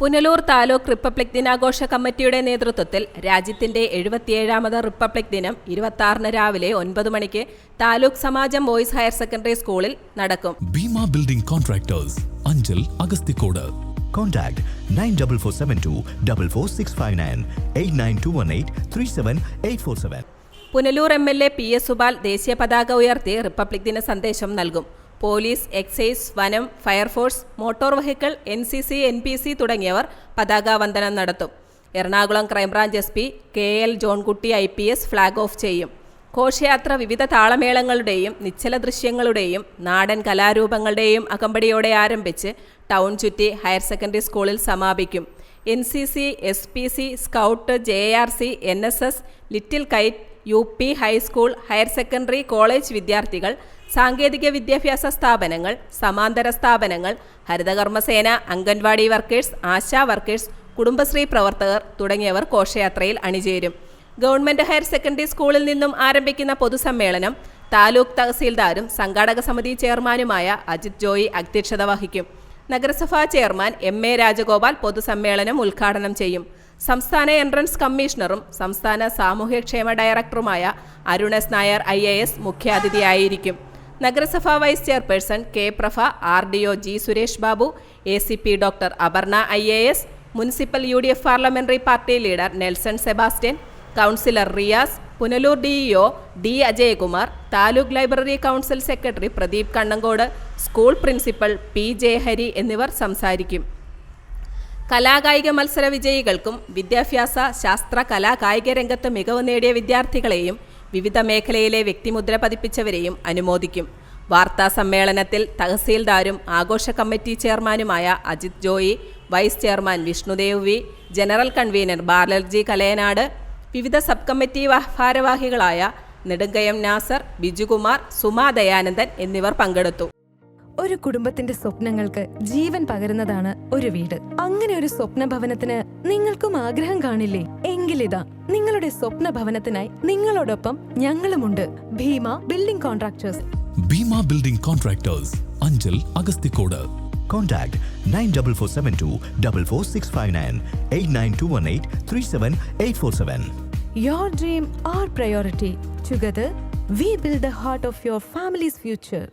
Punalur taluk republic ദിനാഘോഷ കമ്മിറ്റിയുടെ നേതൃത്വത്തിൽ രാജ്യത്തിന്റെ എഴുപത്തിയേഴാമത് റിപ്പബ്ലിക് ദിനം ഇരുപത്തി രാവിലെ ഒൻപത് മണിക്ക് taluk Samajam boys higher secondary സ്കൂളിൽ നടക്കും. Bheema building contractors Anchal Agasthikode. Contact nine double four seven two double four six five nine eight nine two one eight three seven eight four seven Punalur M L A P S Subal ദേശീയ പതാക ഉയർത്തി republic ദിന സന്ദേശം നൽകും. Police excise വനം fire force motor vehicle N C C N P C തുടങ്ങിയവർ പതാകാവന്ദനം നടത്തും. Ernakulam crime branch S P K L Johnkutty I P S flag off ചെയ്യും. ഘോഷയാത്ര വിവിധ താളമേളങ്ങളുടെയും നിശ്ചല ദൃശ്യങ്ങളുടെയും നാടൻ കലാരൂപങ്ങളുടെയും അകമ്പടിയോടെ ആരംഭിച്ച് ടൗൺ ചുറ്റി ഹയർ സെക്കൻഡറി സ്കൂളിൽ സമാപിക്കും. N C C S P C scout J R C N S S little kite U P high school higher secondary college വിദ്യാർത്ഥികൾ സാങ്കേതിക വിദ്യാഭ്യാസ സ്ഥാപനങ്ങൾ സമാന്തര സ്ഥാപനങ്ങൾ ഹരിതകർമ്മസേന അംഗൻവാടി വർക്കേഴ്സ് ആശാ വർക്കേഴ്സ് കുടുംബശ്രീ പ്രവർത്തകർ തുടങ്ങിയവർ ഘോഷയാത്രയിൽ അണിചേരും. ഗവൺമെന്റ് ഹയർ സെക്കൻഡറി സ്കൂളിൽ നിന്നും ആരംഭിക്കുന്ന പൊതുസമ്മേളനം താലൂക്ക് തഹസീൽദാരും സംഘാടക സമിതി ചെയർമാനുമായ അജിത് ജോയി അധ്യക്ഷത വഹിക്കും. നഗരസഭാ ചെയർമാൻ എം എ രാജഗോപാൽ പൊതുസമ്മേളനം ഉദ്ഘാടനം ചെയ്യും. സംസ്ഥാന എൻട്രൻസ് കമ്മീഷണറും സംസ്ഥാന സാമൂഹ്യക്ഷേമ ഡയറക്ടറുമായ Arunas Nair I A S മുഖ്യാതിഥിയായിരിക്കും. നഗരസഭാ vice chairperson K Prabha R D O G Suresh Babu A C P doctor Aparna I A S municipal U D F parliamentary party leader Nelson Sebastian councillor Riyas Punalur DEO D Ajayakumar taluk library council secretary Pradeep Kannankode school principal P Jayahari എന്നിവർ സംസാരിക്കും. കലാകായിക മത്സര വിജയികൾക്കും വിദ്യാഭ്യാസ ശാസ്ത്ര കലാ കായിക രംഗത്ത് മികവ് നേടിയ വിദ്യാർത്ഥികളെയും വിവിധ മേഖലയിലെ വ്യക്തിമുദ്ര പതിപ്പിച്ചവരെയും അനുമോദിക്കും. വാർത്താ സമ്മേളനത്തിൽ തഹസീൽദാരും ആഘോഷ കമ്മിറ്റി ചെയർമാനുമായ Ajith Joy vice chairman Vishnudev V general convener Balarji Kalayanad വിവിധ സബ് കമ്മിറ്റി ഭാരവാഹികളായ നെടുങ്കയം നാസർ ബിജുകുമാർ സുമാ ദയാനന്ദൻ എന്നിവർ പങ്കെടുത്തു. ഒരു കുടുംബത്തിന്റെ സ്വപ്നങ്ങൾക്ക് ജീവൻ പകരുന്നതാണ് ഒരു വീട്. അങ്ങനെ ഒരു സ്വപ്ന ഭവനത്തിന് നിങ്ങൾക്കും ആഗ്രഹം കാണില്ലേ? എങ്കിലിതാ നിങ്ങളുടെ സ്വപ്ന ഭവനത്തിനായി നിങ്ങളോടൊപ്പം ഞങ്ങളുമുണ്ട്. Bheema building contractors. Bheema building contractors Anchal Agasthikode. Contact 94472 44659 89218 37847. Your dream our priority together we build the heart of your family's future